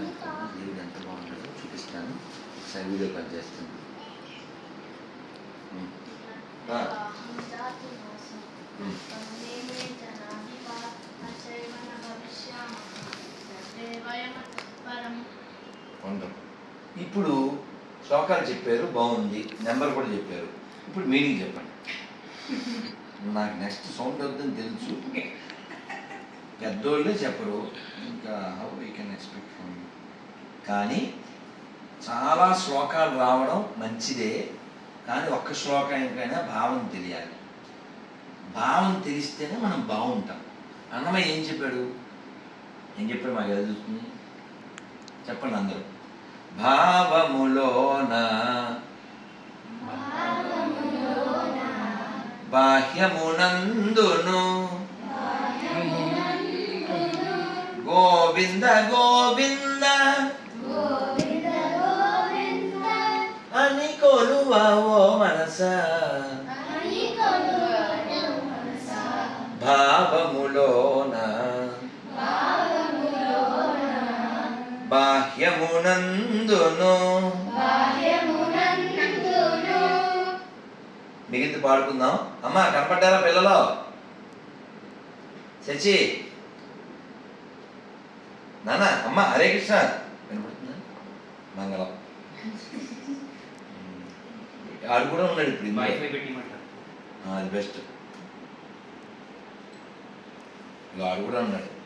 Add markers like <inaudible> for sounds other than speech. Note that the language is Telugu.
చెప్తాను ఇక్కడ దేవుడు ఎంత బాగుంటుందో చూపిస్తాను ఒకసారి వీడియో కాల్ చేస్తాను ఇప్పుడు శ్లోకాలు చెప్పారు బాగుంది. నెంబర్ కూడా చెప్పారు. ఇప్పుడు మీనింగ్ చెప్పండి. <laughs> నాకు నెక్స్ట్ సౌండ్ అవుతుందని తెలుసు. పెద్దోళ్ళే చెప్పరు. ఇంకా how we can expect from కానీ చాలా శ్లోకాలు రావడం మంచిదే. కానీ ఒక్క శ్లోకానికైనా భావం తెలియాలి. భావం తెలిస్తేనే మనం బాగుంటాం. అన్నమయ్య ఏం చెప్పాడు? ఏం చెప్పాడు? మాకు ఎలా చూస్తుంది చెప్పండి అందరూ. భావములోన బాహ్యమునందును గోవింద గోవింద. అని కొలువావో మనస. భావములోన. బాహ్యమునందును. మిగిలింది పాడుకుందాం. అమ్మా కనపడ్డారా పిల్లలు? శశి నాన్న అమ్మ హరే కృష్ణ. వినపడుతుందా? మంగళం. <laughs> ఆడు కూడా ఉన్నాడు ఇప్పుడు అది బెస్ట్. ఆడు కూడా ఉన్నాడు.